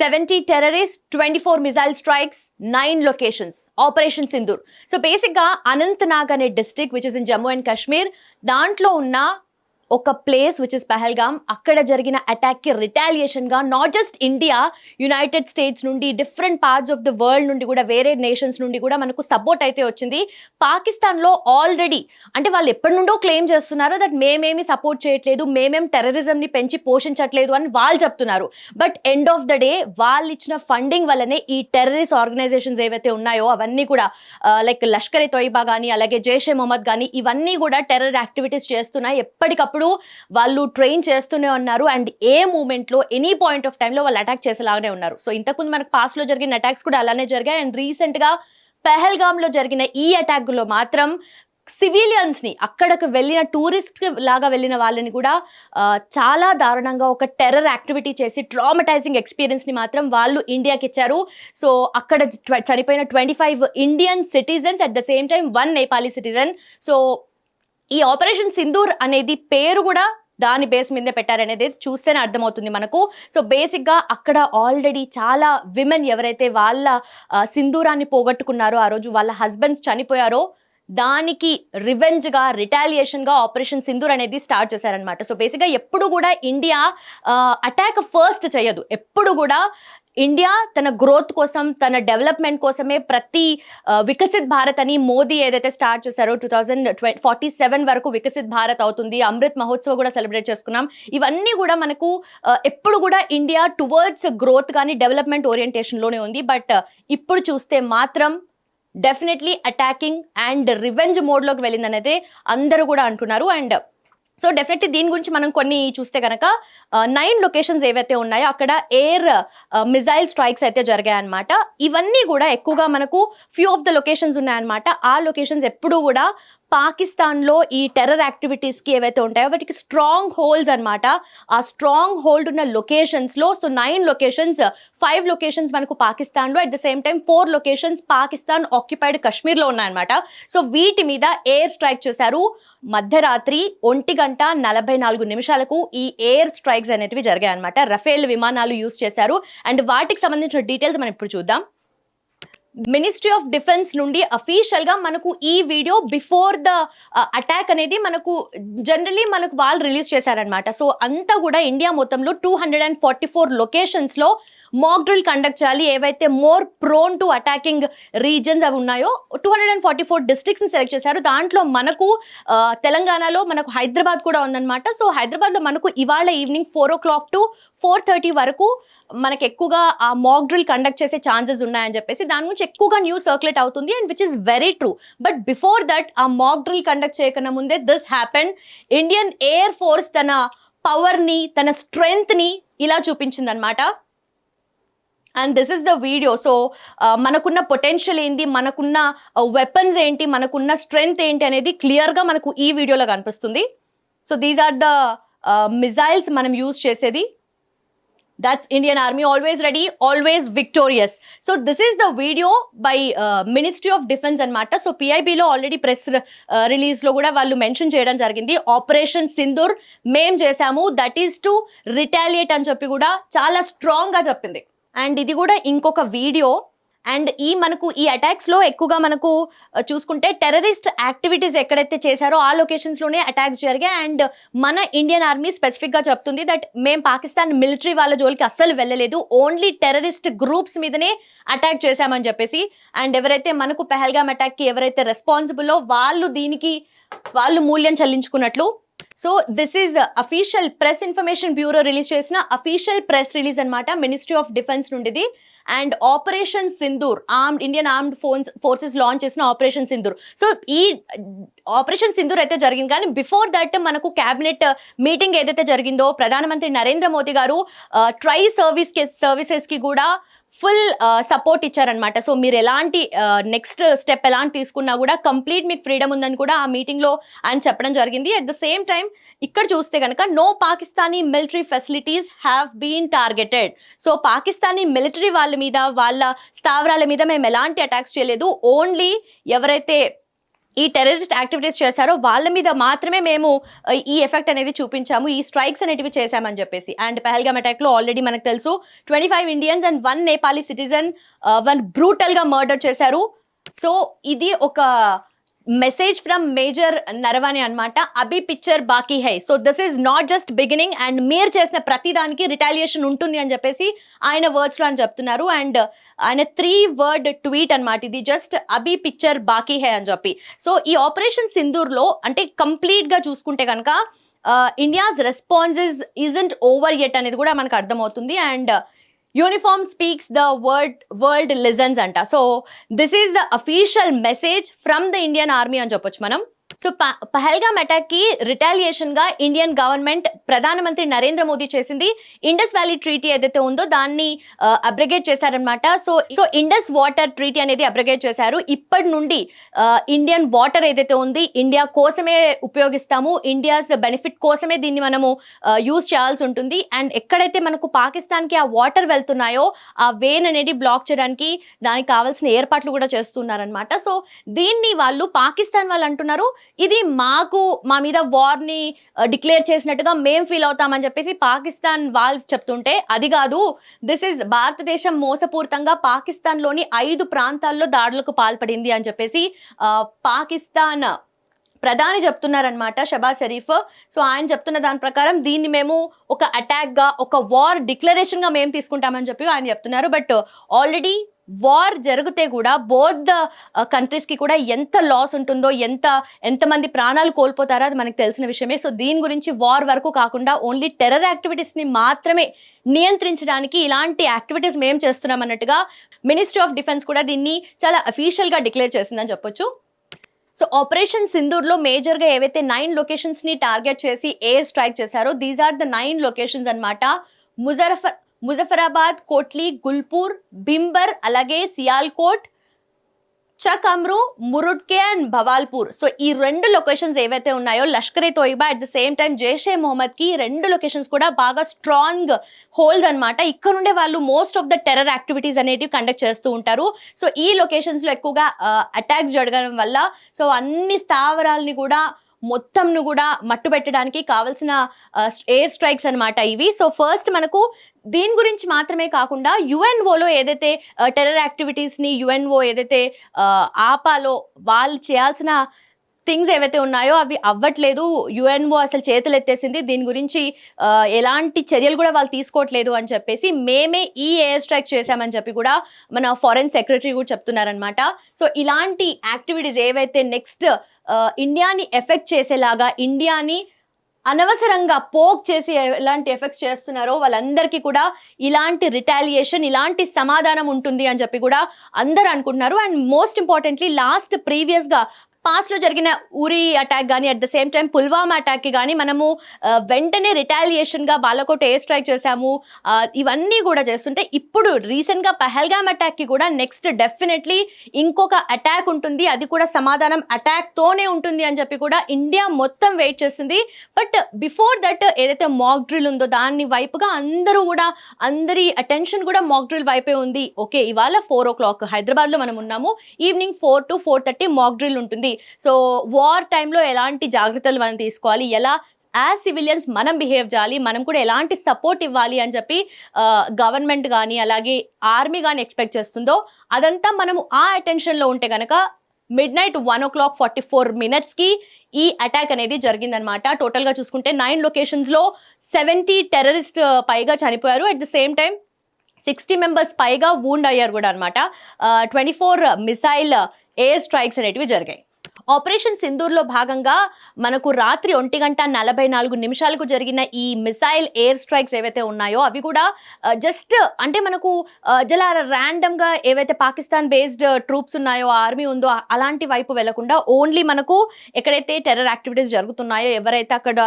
Seventy terrorist twenty four missile strikes nine locations operation Sindoor so బేసిక్గా అనంతనాగ్ అనే district which is in Jammu and Kashmir దాంట్లో ఉన్న ఒక place which is Pahalgam అక్కడ జరిగిన అటాక్కి రిటాలియేషన్గా not just India United States నుండి different parts of the world నుండి కూడా వేరే నేషన్స్ నుండి కూడా మనకు సపోర్ట్ అయితే వచ్చింది. పాకిస్తాన్లో ఆల్రెడీ అంటే వాళ్ళు ఎప్పటి నుండో క్లెయిమ్ చేస్తున్నారు దట్ మేమేమి సపోర్ట్ చేయట్లేదు మేమేం టెర్రరిజంని పెంచి పోషించట్లేదు అని వాళ్ళు చెప్తున్నారు. But end of the day వాళ్ళు ఇచ్చిన ఫండింగ్ వల్లనే ఈ టెర్రరిస్ట్ ఆర్గనైజేషన్స్ ఏవైతే ఉన్నాయో అవన్నీ కూడా లైక్ లష్కర్ ఎ తొయిబా కానీ అలాగే జైషే మొహమ్మద్ కానీ ఇవన్నీ కూడా టెర్రర్ యాక్టివిటీస్ చేస్తున్నాయి. ఎప్పటికప్పుడు వాళ్ళు ట్రైన్ చేస్తూనే ఉన్నారు అండ్ ఏ మూమెంట్లో ఎనీ పాయింట్ ఆఫ్ టైంలో వాళ్ళు అటాక్ చేసేలాగానే ఉన్నారు. సో ఇంతకుముందు మనకు పాస్ట్లో జరిగిన అటాక్స్ కూడా అలానే జరిగాయి అండ్ రీసెంట్గా పెహల్గామ్లో జరిగిన ఈ అటాక్లో మాత్రం సివిలియన్స్ని అక్కడికి వెళ్ళిన టూరిస్ట్ లాగా వెళ్ళిన వాళ్ళని కూడా చాలా దారుణంగా ఒక టెర్రర్ యాక్టివిటీ చేసి ట్రామటైజింగ్ ఎక్స్పీరియన్స్ని మాత్రం వాళ్ళు ఇండియాకి ఇచ్చారు. సో అక్కడ చనిపోయిన twenty five Indian citizens at the same time one Nepali citizen so ఈ ఆపరేషన్ సింధూర్ అనేది పేరు కూడా దాని బేస్ మీదే పెట్టారనేది చూస్తేనే అర్థమవుతుంది మనకు. సో బేసిక్గా అక్కడ ఆల్రెడీ చాలా విమెన్ ఎవరైతే వాళ్ళ సింధూరాన్ని పోగొట్టుకున్నారో ఆ రోజు వాళ్ళ హస్బెండ్స్ చనిపోయారో దానికి రివెంజ్గా రిటాలియేషన్గా ఆపరేషన్ సింధూర్ అనేది స్టార్ట్ చేశారనమాట సో బేసిక్గా ఎప్పుడు కూడా ఇండియా అటాక్ ఫస్ట్ చేయదు. ఎప్పుడు కూడా ఇండియా తన గ్రోత్ కోసం తన డెవలప్మెంట్ కోసమే ప్రతి వికసిత్ భారత్ అని మోదీ ఏదైతే స్టార్ట్ చేశారో టూ థౌజండ్ ఫార్టీ సెవెన్ వరకు వికసిత్ భారత్ అవుతుంది. అమృత్ మహోత్సవ్ కూడా సెలబ్రేట్ చేసుకున్నాం. ఇవన్నీ కూడా మనకు ఎప్పుడు కూడా ఇండియా టువర్డ్స్ గ్రోత్ కానీ డెవలప్మెంట్ ఓరియంటేషన్లోనే ఉంది. బట్ ఇప్పుడు చూస్తే మాత్రం డెఫినెట్లీ అటాకింగ్ అండ్ రివెంజ్ మోడ్లోకి వెళ్ళిందనేది అందరూ కూడా అంటున్నారు. అండ్ సో డెఫినెట్లీ దీని గురించి మనం కొన్ని చూస్తే కనుక నైన్ లొకేషన్స్ ఏవైతే ఉన్నాయో అక్కడ ఎయిర్ మిజైల్ స్ట్రైక్స్ అయితే జరిగాయన్నమాట. ఇవన్నీ కూడా ఎక్కువగా మనకు ఫ్యూ ఆఫ్ ద లొకేషన్స్ ఉన్నాయన్నమాట. ఆ లొకేషన్స్ ఎప్పుడూ కూడా పాకిస్తాన్లో ఈ టెర్రర్ యాక్టివిటీస్కి ఏవైతే ఉంటాయో వాటికి స్ట్రాంగ్ హోల్డ్స్ అనమాట ఆ స్ట్రాంగ్ హోల్డ్ ఉన్న లొకేషన్స్లో so nine locations five locations మనకు పాకిస్తాన్లో at the same time four locations Pakistan occupied కాశ్మీర్లో ఉన్నాయన్నమాట. సో వీటి మీద ఎయిర్ స్ట్రైక్ చేశారు మధ్యరాత్రి ఒంటి గంట నలభై నాలుగు నిమిషాలకు ఈ ఎయిర్ స్ట్రైక్స్ అనేటివి జరిగాయన్నమాట. రఫేల్ విమానాలు యూస్ చేశారు. అండ్ వాటికి సంబంధించిన డీటెయిల్స్ మనం ఇప్పుడు చూద్దాం. మినిస్ట్రీ ఆఫ్ డిఫెన్స్ నుండి అఫీషియల్గా మనకు ఈ వీడియో బిఫోర్ ద అటాక్ అనేది మనకు జనరలీ మనకు వాళ్ళు రిలీజ్ చేశారనమాట సో అంతా కూడా ఇండియా మొత్తంలో two hundred and forty four లొకేషన్స్లో mock drill conduct చేయాలి. ఏవైతే more prone to attacking reasons అవి ఉన్నాయో two hundred and forty four డిస్ట్రిక్ట్స్ని select చేశారు. దాంట్లో మనకు uh, తెలంగాణలో మనకు హైదరాబాద్ కూడా ఉందన్నమాట. సో హైదరాబాద్లో మనకు ఇవాళ evening four o'clock to four thirty వరకు మనకి ఎక్కువగా ఆ మాక్ డ్రిల్ కండక్ట్ చేసే ఛాన్సెస్ ఉన్నాయని చెప్పేసి దాని గురించి ఎక్కువగా న్యూస్ సర్క్యులేట్ అవుతుంది and which is very true but before that ఆ మాక్ డ్రిల్ కండక్ట్ చేయకన్నా ముందే this happen Indian air force తన పవర్ని తన స్ట్రెంగ్త్ని ఇలా చూపించిందనమాట and this is the video so మనకున్న పొటెన్షియల్ ఏంటి మనకున్న వెపన్స్ ఏంటి మనకున్న స్ట్రెంగ్త్ ఏంటి అనేది క్లియర్గా మనకు ఈ వీడియోలో కనిపిస్తుంది. So these are the missiles మనం యూజ్ చేసేది. That's Indian army always ready always victorious so this is the video by ministry of defence అనమాట సో పిఐబిలో ఆల్రెడీ ప్రెస్ రిలీజ్లో కూడా వాళ్ళు మెన్షన్ చేయడం జరిగింది. ఆపరేషన్ సింధూర్ మేం చేశాము. దట్ ఈస్ టు రిటాలియేట్ అని చెప్పి కూడా చాలా స్ట్రాంగ్గా చెప్పింది. అండ్ ఇది కూడా ఇంకొక వీడియో అండ్ ఈ మనకు ఈ అటాక్స్లో ఎక్కువగా మనకు చూసుకుంటే టెర్రరిస్ట్ యాక్టివిటీస్ ఎక్కడైతే చేశారో ఆ లొకేషన్స్లోనే అటాక్స్ జరిగాయి. అండ్ మన ఇండియన్ ఆర్మీ స్పెసిఫిక్గా చెప్తుంది దట్ మేము పాకిస్తాన్ మిలిటరీ వాళ్ళ జోలికి అస్సలు వెళ్ళలేదు. ఓన్లీ టెర్రరిస్ట్ గ్రూప్స్ మీదనే అటాక్ చేశామని చెప్పేసి. అండ్ ఎవరైతే మనకు పెహల్గామ్ అటాక్కి ఎవరైతే రెస్పాన్సిబుల్లో వాళ్ళు దీనికి వాళ్ళు మూల్యం చెల్లించుకున్నట్లు. So this is official press information bureau release చేసిన అఫీషియల్ ప్రెస్ రిలీజ్ అనమాట ministry of defence నుండిది. And operation Sindoor armed Indian armed phones forces launch చేసిన ఆపరేషన్ సింధూర్. సో ఈ ఆపరేషన్ సింధూర్ అయితే జరిగింది. కానీ బిఫోర్ దట్ మనకు క్యాబినెట్ మీటింగ్ ఏదైతే జరిగిందో ప్రధానమంత్రి నరేంద్ర మోదీ గారు ట్రై సర్వీస్ సర్వీసెస్కి కూడా ఫుల్ సపోర్ట్ ఇచ్చారనమాట సో మీరు ఎలాంటి నెక్స్ట్ స్టెప్ ఎలాంటి తీసుకున్నా కూడా కంప్లీట్ మీకు ఫ్రీడమ్ ఉందని కూడా ఆ మీటింగ్లో ఆయన చెప్పడం జరిగింది. అట్ ద సేమ్ టైం ఇక్కడ చూస్తే కనుక no Pakistani military facilities have been targeted. So Pakistani military వాళ్ళ మీద వాళ్ళ స్థావరాల మీద మేము ఎలాంటి అటాక్స్ చేయలేదు. ఓన్లీ ఎవరైతే ఈ టెర్రరిస్ట్ యాక్టివిటీస్ చేశారో వాళ్ళ మీద మాత్రమే మేము ఈ ఎఫెక్ట్ అనేది చూపించాము ఈ స్ట్రైక్స్ అనేటివి చేశామని చెప్పేసి. అండ్ పెహల్గామ్ అటాక్లో ఆల్రెడీ మనకు తెలుసు twenty five Indians and one Nepali citizen వాళ్ళు బ్రూటల్గా మర్డర్ చేశారు. సో ఇది ఒక మెసేజ్ ఫ్రమ్ మేజర్ నరవాణి అనమాట అభి పిక్చర్ బాకీ high. So this is not just beginning and మీరు చేసిన ప్రతి దానికి రిటాలియేషన్ ఉంటుంది అని చెప్పేసి ఆయన వర్డ్స్లో అని చెప్తున్నారు. అండ్ ఆయన త్రీ వర్డ్ ట్వీట్ అనమాట ఇది జస్ట్ అభి పిక్చర్ బాకీ హై అని చెప్పి. సో ఈ ఆపరేషన్ సింధూర్లో అంటే కంప్లీట్గా చూసుకుంటే కనుక India's responses isn't over yet అనేది కూడా మనకు అర్థమవుతుంది. And uniform speaks the word world legends అంట. So this is the official message from the Indian army అని చెప్పొచ్చు మనం. సో పహల్గామ్ అటాక్కి రిటాలియేషన్గా ఇండియన్ గవర్నమెంట్ ప్రధానమంత్రి నరేంద్ర మోదీ చేసింది ఇండస్ వ్యాలీ ట్రీటీ ఏదైతే ఉందో దాన్ని అబ్రిగేట్ చేశారనమాట so so Indus water treaty అనేది అబ్రిగేట్ చేశారు. ఇప్పటి నుండి ఇండియన్ వాటర్ ఏదైతే ఉంది ఇండియా కోసమే ఉపయోగిస్తాము ఇండియాస్ బెనిఫిట్ కోసమే దీన్ని మనము యూజ్ చేయాల్సి ఉంటుంది. అండ్ ఎక్కడైతే మనకు పాకిస్తాన్కి ఆ వాటర్ వెళ్తున్నాయో ఆ వేన్ అనేది బ్లాక్ చేయడానికి దానికి కావాల్సిన ఏర్పాట్లు కూడా చేస్తున్నారనమాట సో దీన్ని వాళ్ళు పాకిస్తాన్ వాళ్ళు అంటున్నారు. ఇది మాకు మా మీద వార్ని డిక్లేర్ చేసినట్టుగా మేం ఫీల్ అవుతామని చెప్పేసి పాకిస్తాన్ వాళ్ళు చెప్తుంటే అది కాదు దిస్ ఇస్ భారతదేశం మోసపూరితంగా పాకిస్తాన్లోని ఐదు ప్రాంతాల్లో దాడులకు పాల్పడింది అని చెప్పేసి పాకిస్తాన్ ప్రధాని చెప్తున్నారనమాట షబాజ్ షరీఫ్. సో ఆయన చెప్తున్న దాని ప్రకారం దీన్ని మేము ఒక అటాక్గా ఒక వార్ డిక్లరేషన్గా మేము తీసుకుంటామని చెప్పి ఆయన చెప్తున్నారు. బట్ ఆల్రెడీ వార్ జరిగితే కూడా బోత్ ద కంట్రీస్కి కూడా ఎంత లాస్ ఉంటుందో ఎంత ఎంతమంది ప్రాణాలు కోల్పోతారో అది మనకు తెలిసిన విషయమే. సో దీని గురించి వార్ వరకు కాకుండా ఓన్లీ టెర్రర్ యాక్టివిటీస్ని మాత్రమే నియంత్రించడానికి ఇలాంటి యాక్టివిటీస్ మేము చేస్తున్నాం అన్నట్టుగా మినిస్ట్రీ ఆఫ్ డిఫెన్స్ కూడా దీన్ని చాలా అఫీషియల్గా డిక్లేర్ చేసిందని చెప్పొచ్చు. సో ఆపరేషన్ సింధూర్లో మేజర్గా ఏవైతే నైన్ లొకేషన్స్ని టార్గెట్ చేసి ఎయిర్ స్ట్రైక్ చేశారో these are the nine locations అన్నమాట. ముజరఫర్ ముజఫరాబాద్ కోట్లి గుల్పూర్ భింబర్ అలాగే సియాల్కోట్ చక్ అమ్రు మురుడ్కే అండ్ భవాల్పూర్. సో ఈ రెండు లొకేషన్స్ ఏవైతే ఉన్నాయో Lashkar e Taiba at the same time Jaishe మొహమ్మద్కి ఈ రెండు లొకేషన్స్ కూడా బాగా స్ట్రాంగ్ హోల్స్ అనమాట ఇక్కడ నుండే వాళ్ళు most of the terror activities అనేటివి కండక్ట్ చేస్తూ ఉంటారు. సో ఈ లొకేషన్స్లో ఎక్కువగా అటాక్స్ జరగడం వల్ల సో అన్ని స్థావరాలని కూడా మొత్తంను కూడా మట్టు పెట్టడానికి కావాల్సిన ఎయిర్ స్ట్రైక్స్ అన్నమాట ఇవి. సో ఫస్ట్ మనకు దీని గురించి మాత్రమే కాకుండా యుఎన్ఓలో ఏదైతే టెర్రర్ యాక్టివిటీస్ని యుఎన్ఓ ఏదైతే ఆపాలో వాళ్ళు చేయాల్సిన థింగ్స్ ఏవైతే ఉన్నాయో అవి అవ్వట్లేదు. యుఎన్ఓ అసలు చేతులు ఎత్తేసింది. దీని గురించి ఎలాంటి చర్యలు కూడా వాళ్ళు తీసుకోవట్లేదు అని చెప్పేసి మేమే ఈ ఎయిర్ స్ట్రైక్ చేశామని చెప్పి కూడా మన ఫారెన్ సెక్రటరీ కూడా చెప్తున్నారనమాట సో ఇలాంటి యాక్టివిటీస్ ఏవైతే నెక్స్ట్ ఇండియాని ఎఫెక్ట్ చేసేలాగా ఇండియాని అనవసరంగా పోక్ చేసి ఎలాంటి ఎఫెక్ట్స్ చేస్తున్నారో వాళ్ళందరికీ కూడా ఇలాంటి రిటాలియేషన్ ఇలాంటి సమాధానం ఉంటుంది అని చెప్పి కూడా అందరూ అనుకుంటున్నారు. అండ్ మోస్ట్ ఇంపార్టెంట్లీ లాస్ట్ ప్రీవియస్గా పాస్ట్లో జరిగిన ఉరి అటాక్ కానీ at the same time Pulwama అటాక్కి కానీ మనము uh, వెంటనే రిటాలియేషన్గా బాలకోట ఎయిర్ స్ట్రైక్ చేశాము. Uh, ఇవన్నీ కూడా చేస్తుంటే ఇప్పుడు రీసెంట్గా పహల్గామ్ అటాక్కి కూడా నెక్స్ట్ డెఫినెట్లీ ఇంకొక అటాక్ ఉంటుంది. అది కూడా సమాధానం అటాక్తోనే ఉంటుంది అని చెప్పి కూడా ఇండియా మొత్తం వెయిట్ చేస్తుంది. బట్ బిఫోర్ దట్ ఏదైతే మాక్ డ్రిల్ ఉందో దాని వైపుగా అందరూ కూడా అందరి అటెన్షన్ కూడా మాక్ డ్రిల్ వైపే ఉంది. ఓకే ఇవాళ ఫోర్ ఓ క్లాక్ హైదరాబాద్లో మనం ఉన్నాము. Evening four to four thirty mock drill ఉంటుంది. సో వార్ టైంలో ఎలాంటి జాగ్రత్తలు మనం తీసుకోవాలి? ఎలా యాజ్ సివిలియన్స్ మనం బిహేవ్ చేయాలి? మనం కూడా ఎలాంటి సపోర్ట్ ఇవ్వాలి? అని చెప్పి గవర్నమెంట్ కానీ అలాగే ఆర్మీ కానీ ఎక్స్పెక్ట్ చేస్తుందో అదంతా మనము ఆ అటెన్షన్లో ఉంటే కనుక midnight one o'clock forty four మినిట్స్కి ఈ అటాక్ అనేది జరిగిందనమాట టోటల్గా చూసుకుంటే నైన్ లొకేషన్స్లో సెవెంటీ టెర్రరిస్ట్ పైగా చనిపోయారు. At the same time sixty members పైగా వూండ్ అయ్యారు కూడా అనమాట twenty four missile air strikes అనేటివి జరిగాయి. ఆపరేషన్ సింధూర్లో భాగంగా మనకు రాత్రి ఒంటి గంట నలభై నాలుగు నిమిషాలకు జరిగిన ఈ మిసైల్ ఎయిర్ స్ట్రైక్స్ ఏవైతే ఉన్నాయో అవి కూడా జస్ట్ అంటే మనకు జలా ర్యాండమ్గా ఏవైతే పాకిస్తాన్ బేస్డ్ ట్రూప్స్ ఉన్నాయో ఆర్మీ ఉందో అలాంటి వైపు వెళ్ళకుండా ఓన్లీ మనకు ఎక్కడైతే టెర్రర్ యాక్టివిటీస్ జరుగుతున్నాయో ఎవరైతే అక్కడ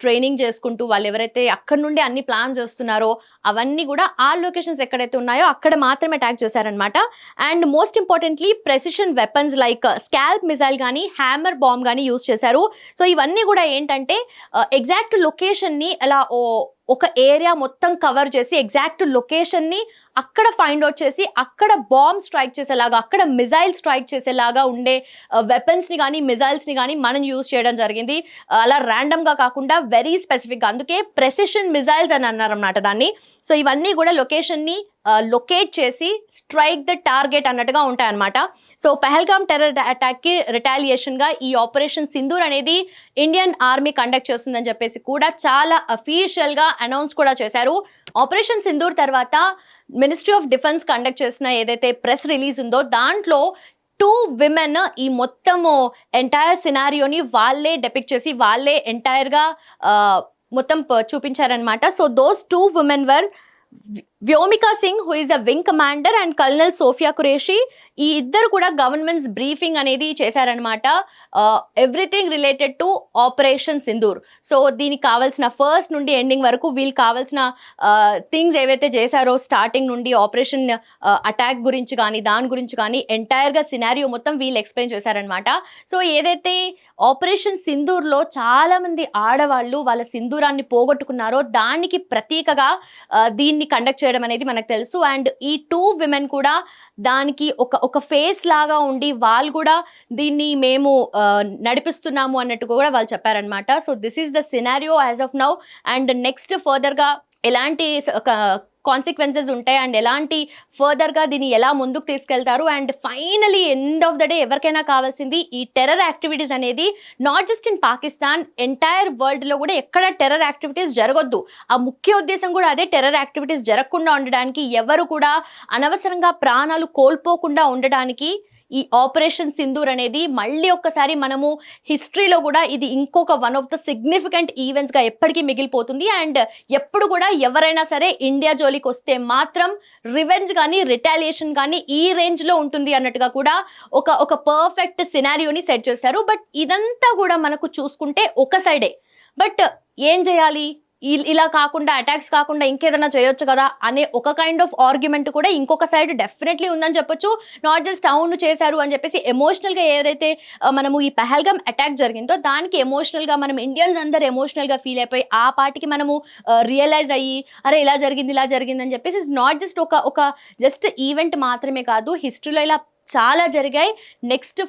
ట్రైనింగ్ చేసుకుంటూ వాళ్ళు ఎవరైతే అక్కడ నుండి అన్ని ప్లాన్ చేస్తున్నారో అవన్నీ కూడా ఆ లొకేషన్స్ ఎక్కడైతే ఉన్నాయో అక్కడ మాత్రమే అటాక్ చేశారనమాట and most importantly precision weapons like scalp missile కానీ హ్యామర్ బాంబ్ కానీ యూస్ చేశారు. సో ఇవన్నీ కూడా ఏంటంటే ఎగ్జాక్ట్ లొకేషన్ని అలా ఓ ఒక ఏరియా మొత్తం కవర్ చేసి ఎగ్జాక్ట్ లొకేషన్ని అక్కడ ఫైండ్ అవుట్ చేసి అక్కడ బాంబ్ స్ట్రైక్ చేసేలాగా అక్కడ మిజైల్ స్ట్రైక్ చేసేలాగా ఉండే వెపన్స్ని కానీ మిజైల్స్ని కానీ మనం యూజ్ చేయడం జరిగింది. Uh, అలా ర్యాండమ్గా కాకుండా వెరీ స్పెసిఫిక్గా అందుకే ప్రెసిషన్ మిజైల్స్ అని అన్నారన్నమాట దాన్ని. సో ఇవన్నీ కూడా లొకేషన్ని లొకేట్ uh, చేసి స్ట్రైక్ ద టార్గెట్ అన్నట్టుగా ఉంటాయన్నమాట. సో పెహల్గామ్ టెర్రర్ అటాక్కి రిటాలియేషన్గా ఈ ఆపరేషన్ సింధూర్ అనేది ఇండియన్ ఆర్మీ కండక్ట్ చేస్తుందని చెప్పేసి కూడా చాలా అఫీషియల్గా అనౌన్స్ కూడా చేశారు. ఆపరేషన్ సింధూర్ తర్వాత మినిస్ట్రీ ఆఫ్ డిఫెన్స్ కండక్ట్ చేసిన ఏదైతే ప్రెస్ రిలీజ్ ఉందో దాంట్లో టూ విమెన్ ఈ మొత్తము ఎంటైర్ సినారియోని వాళ్ళే డెపిక్ట్ చేసి వాళ్ళే ఎంటైర్గా మొత్తం చూపించారనమాట so those two women were Vyomika Singh who is a wing commander and colonel Sofiya Qureshi ఈ ఇద్దరు కూడా గవర్నమెంట్స్ బ్రీఫింగ్ అనేది చేశారనమాట everything related to operation Sindoor so దీనికి కావాల్సిన ఫస్ట్ నుండి ఎండింగ్ వరకు వీళ్ళు కావాల్సిన థింగ్స్ ఏవైతే చేశారో స్టార్టింగ్ నుండి ఆపరేషన్ అటాక్ గురించి కానీ దాని గురించి కానీ ఎంటైర్గా సినారియో మొత్తం వీళ్ళు ఎక్స్ప్లెయిన్ చేశారనమాట సో ఏదైతే ఆపరేషన్ సింధూర్లో చాలామంది ఆడవాళ్ళు వాళ్ళ సింధూరాన్ని పోగొట్టుకున్నారో దానికి ప్రతీకగా దీన్ని కండక్ట్ చేయడం అనేది మనకు తెలుసు. అండ్ ఈ టూ విమెన్ కూడా దానికి ఒక ఒక ఫేస్ లాగా ఉండి వాళ్ళు కూడా దీన్ని మేము నడిపిస్తున్నాము అన్నట్టు కూడా వాళ్ళు చెప్పారనమాట so this is the scenario as of now and next ఫర్దర్గా ఎలాంటి కాన్సిక్వెన్సెస్ ఉంటాయి. అండ్ ఎలాంటి ఫర్దర్గా దీన్ని ఎలా ముందుకు తీసుకెళ్తారు? And finally end of the day ఎవరికైనా కావాల్సింది ఈ టెర్రర్ యాక్టివిటీస్ అనేది not just in Pakistan entire వరల్డ్లో కూడా ఎక్కడ టెర్రర్ యాక్టివిటీస్ జరగొద్దు. ఆ ముఖ్య ఉద్దేశం కూడా అదే టెర్రర్ యాక్టివిటీస్ జరగకుండా ఉండడానికి ఎవరు కూడా అనవసరంగా ప్రాణాలు కోల్పోకుండా ఉండడానికి ఈ ఆపరేషన్ సింధూర్ అనేది మళ్ళీ ఒక్కసారి మనము హిస్టరీలో కూడా ఇది ఇంకొక వన్ ఆఫ్ ద సిగ్నిఫికెంట్ ఈవెంట్స్గా ఎప్పటికీ మిగిలిపోతుంది. అండ్ ఎప్పుడు కూడా ఎవరైనా సరే ఇండియా జోలికి వస్తే మాత్రం రివెంజ్ కానీ రిటాలియేషన్ కానీ ఈ రేంజ్లో ఉంటుంది అన్నట్టుగా కూడా ఒక ఒక పర్ఫెక్ట్ సినారియోని సెట్ చేశారు. బట్ ఇదంతా కూడా మనకు చూసుకుంటే ఒక సైడే. బట్ ఏం చేయాలి? ఇలా కాకుండా అటాక్స్ కాకుండా ఇంకేదైనా చేయొచ్చు కదా అనే ఒక కైండ్ ఆఫ్ ఆర్గ్యుమెంట్ కూడా ఇంకొక సైడ్ డెఫినెట్లీ ఉందని చెప్పొచ్చు. నాట్ జస్ట్ అవును చేశారు అని చెప్పేసి ఎమోషనల్గా ఏదైతే మనము ఈ పెహల్గమ్ అటాక్ జరిగిందో దానికి ఎమోషనల్గా మనం ఇండియన్స్ అందరు ఎమోషనల్గా ఫీల్ అయిపోయి ఆ పాటికి మనము రియలైజ్ అయ్యి అరే ఇలా జరిగింది ఇలా జరిగింది అని చెప్పేసి నాట్ జస్ట్ ఒక ఒక జస్ట్ ఈవెంట్ మాత్రమే కాదు హిస్టరీలో ఇలా చాలా జరిగాయి. నెక్స్ట్